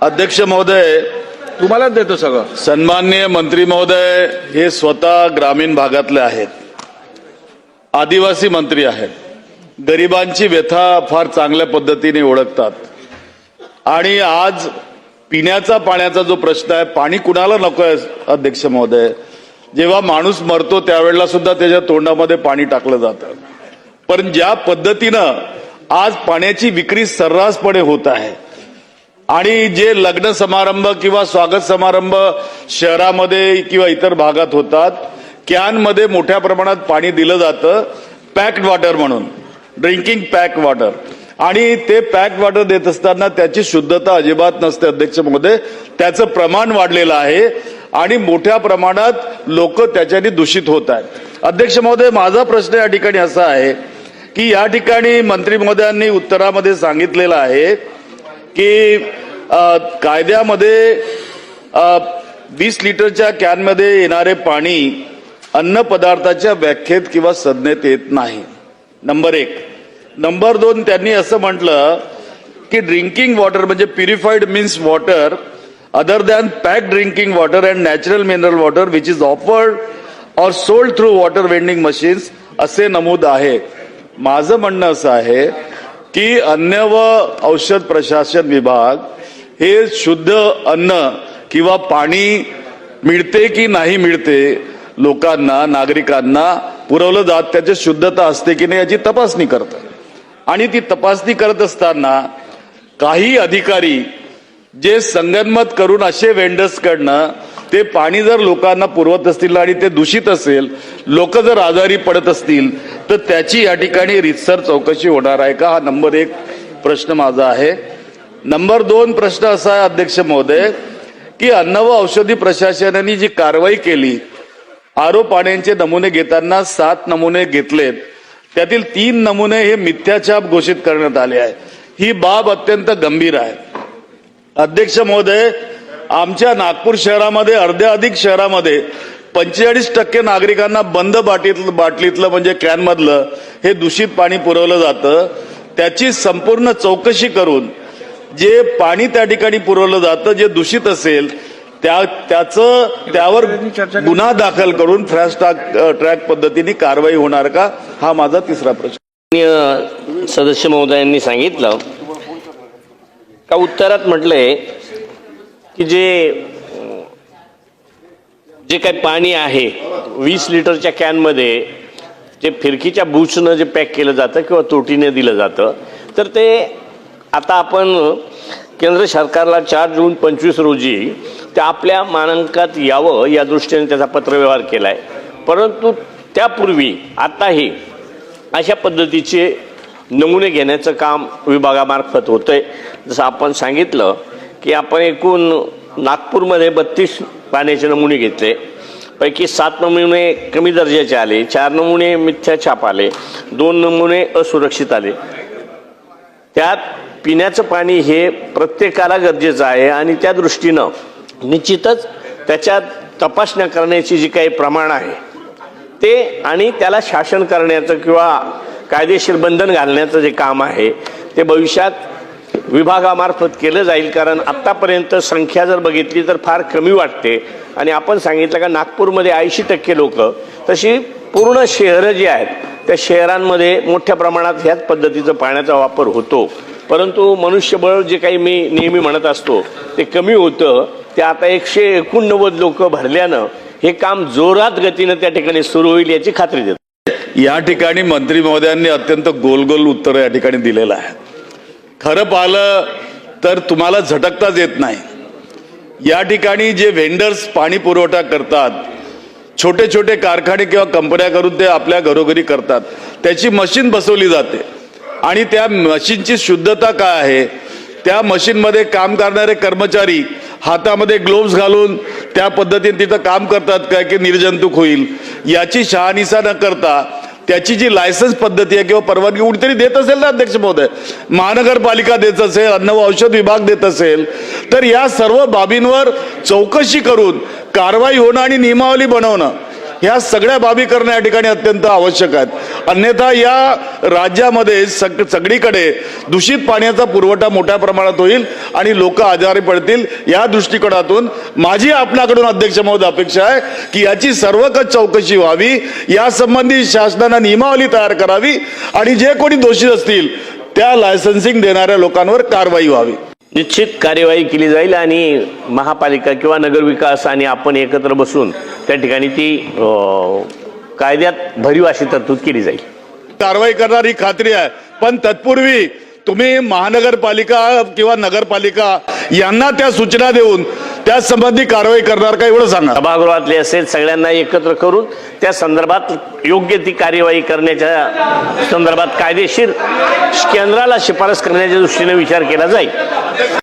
अध्यक्ष महोदय तुम्हालाच देतो सगळं. सन्माननीय मंत्री महोदय हे स्वतः ग्रामीण भागातले आहेत. आदिवासी मंत्री आहेत. गरिबांची व्यथा फार चांगल्या पद्धतीने ओळखतात. आणि आज पिण्याचा पाण्याचा जो प्रश्न आहे पाणी कुणाला नको आहे अध्यक्ष महोदय? जेव्हा माणूस मरतो त्यावेळेला सुद्धा त्याच्या तोंडामध्ये पाणी टाकलं जातं. पण ज्या पद्धतीनं आज पाण्याची विक्री सर्रासपणे होत आहे आणि जे लग्न समारंभ किंवा स्वागत समारंभ शहरामध्ये किंवा इतर भागात होतात कॅनमध्ये मोठ्या प्रमाणात पाणी दिलं जातं पॅक्ड वॉटर म्हणून ड्रिंकिंग पॅक वॉटर. आणि ते पॅक वॉटर देत असताना त्याची शुद्धता अजिबात नसते अध्यक्ष महोदय. त्याचं प्रमाण वाढलेलं आहे आणि मोठ्या प्रमाणात लोक त्याच्याने दूषित होत आहेत. अध्यक्ष महोदय माझा प्रश्न या ठिकाणी असा आहे की या ठिकाणी मंत्री महोदयांनी उत्तरामध्ये सांगितलेलं आहे की कायद्यामध्ये वीस लिटरच्या कॅनमध्ये येणारे पाणी अन्न पदार्थाच्या व्याख्येत किंवा संज्ञेत येत नाही. नंबर एक. नंबर दोन त्यांनी असं म्हटलं की ड्रिंकिंग वॉटर म्हणजे purified means water other than pack drinking water and natural mineral water which is offered और sold through water vending machines असे नमूद आहे. माझं म्हणणं असं आहे की अन्न व औषध प्रशासन विभाग हे शुद्ध अन्न किंवा पाणी मिळते की नाही मिळते लोकांना नागरिकांना पुरवलं जात त्याची शुद्धता असते की नाही याची तपासणी करतात. आणि ती तपासणी करत असताना काही अधिकारी जे संगनमत करून असे वेंडर्सकडनं ते पाणी जर लोकांना पुरवत असतील आणि ते दूषित असेल लोक जर आजारी पडत असतील तर त्याची या ठिकाणी रितसर चौकशी होणार आहे का? हा नंबर एक प्रश्न माझा आहे. नंबर दोन प्रश्न असा आहे अध्यक्ष महोदय की अन्न व औषधी प्रशासनाने जी कारवाई केली आरो पाण्याचे नमुने घेताना सात नमुने घेतलेत त्यातील तीन नमुने हे मिथ्याछाप घोषित करण्यात आले आहे ही बाब अत्यंत गंभीर आहे. अध्यक्ष महोदय आमच्या नागपूर शहरामध्ये अर्ध्या अधिक शहरामध्ये पंचेचाळीस टक्के नागरिकांना बंद बाटलीतलं बाटलीतलं म्हणजे कॅनमधलं हे दूषित पाणी पुरवलं जातं. त्याची संपूर्ण चौकशी करून जे पाणी त्या ठिकाणी पुरवलं जातं जे दूषित असेल त्या त्याचं त्यावर गुन्हा दाखल करून फास्ट ट्रॅक ट्रॅक पद्धतीने कारवाई होणार का? हा माझा तिसरा प्रश्न. सदस्य महोदयांनी सांगितलं. का उत्तरात म्हटलंय की जे जे काही पाणी आहे वीस लिटरच्या कॅनमध्ये जे फिरकीच्या बूचनं जे पॅक केलं जातं किंवा तोटीने दिलं जातं तर ते आता आपण केंद्र सरकारला चार जून पंचवीस रोजी ते आपल्या मानांकात यावं या दृष्टीने त्याचा पत्रव्यवहार केला आहे परंतु त्यापूर्वी आताही अशा पद्धतीचे नमुने घेण्याचं काम विभागामार्फत होतंय. जसं आपण सांगितलं की आपण एकूण नागपूरमध्ये बत्तीस पाण्याचे नमुने घेतले. पैकी सात नमुने कमी दर्जाचे आले चार नमुने मिथ्या छाप आले दोन नमुने असुरक्षित आले. त्यात पिण्याचं पाणी हे प्रत्येकाला गरजेचं आहे आणि त्या दृष्टीनं निश्चितच त्याच्यात तपासण्या करण्याची जी काही प्रमाण आहे ते आणि त्याला शासन करण्याचं किंवा कायदेशीर बंधन घालण्याचं जे काम आहे ते भविष्यात विभागामार्फत केलं जाईल कारण आत्तापर्यंत संख्या जर बघितली तर फार कमी वाटते. आणि आपण सांगितलं का नागपूरमध्ये ऐंशी टक्के लोक तशी पूर्ण शहरं जी आहेत त्या शहरांमध्ये मोठ्या प्रमाणात ह्याच पद्धतीचा पाण्याचा वापर होतो. परंतु मनुष्यबळ जे काही मी नेहमी म्हणत असतो ते कमी होतं. ते आता एकशे एकोणनव्वद लोक भरल्यानं हे काम जोरात गतीनं त्या ठिकाणी सुरू होईल याची खात्री देतो. या ठिकाणी मंत्री महोदयांनी अत्यंत गोलगोल उत्तर या ठिकाणी दिलेलं आहे खरं पाहिलं तर तुम्हाला झटकताच येत नाही. या ठिकाणी जे व्हेंडर्स पाणी पुरवठा करतात छोटे छोटे कारखाने किंवा कंपन्या करून ते आपल्या घरोघरी करतात. त्याची मशीन बसवली जाते. आणि त्या मशीनची शुद्धता काय आहे? त्या मशीनमध्ये काम करणारे कर्मचारी हातामध्ये ग्लोव्स घालून त्या पद्धतीने तिथं काम करतात काय की निर्जंतुक होईल. याची शहानिशा न करता त्याची जी लायसन्स पद्धती आहे किंवा परवानगी कुठेतरी देत असेल ना अध्यक्ष महोदय महानगरपालिका देत असेल अन्न व औषध विभाग देत असेल तर या सर्व बाबींवर चौकशी करून कारवाई होणं आणि नियमावली बनवणं ह्या सगळ्या बाबी करणं या ठिकाणी अत्यंत आवश्यक आहेत. अन्यथा या राज्यामध्ये सग सगळीकडे दूषित पाण्याचा पुरवठा मोठ्या प्रमाणात होईल आणि लोक आजारी पडतील. या दृष्टिकोनातून माझी आपणाकडून अध्यक्ष महोदय अपेक्षा आहे की याची सर्वकच चौकशी व्हावी. यासंबंधी शासनानं नियमावली तयार करावी आणि जे कोणी दोषी असतील त्या लायसन्सिंग देणाऱ्या लोकांवर कारवाई व्हावी. निश्चित कार्यवाही केली जाईल आणि महापालिका किंवा नगरविकास आणि आपण एकत्र बसून त्या ठिकाणी ती कायद्यात भरीव अशी तरतूद केली जाईल. कारवाई करणार ही खात्री आहे. पण तत्पूर्वी तुम्ही महानगरपालिका किंवा नगरपालिका यांना त्या सूचना देऊन त्या संबंधी कारवाई करणार का एवढं सांगा. सभागृहातले असेल सगळ्यांना एकत्र करून त्या संदर्भात योग्य ती कार्यवाही करण्याच्या संदर्भात कायदेशीर केंद्राला शिफारस करण्याच्या दृष्टीने विचार केला जाईल.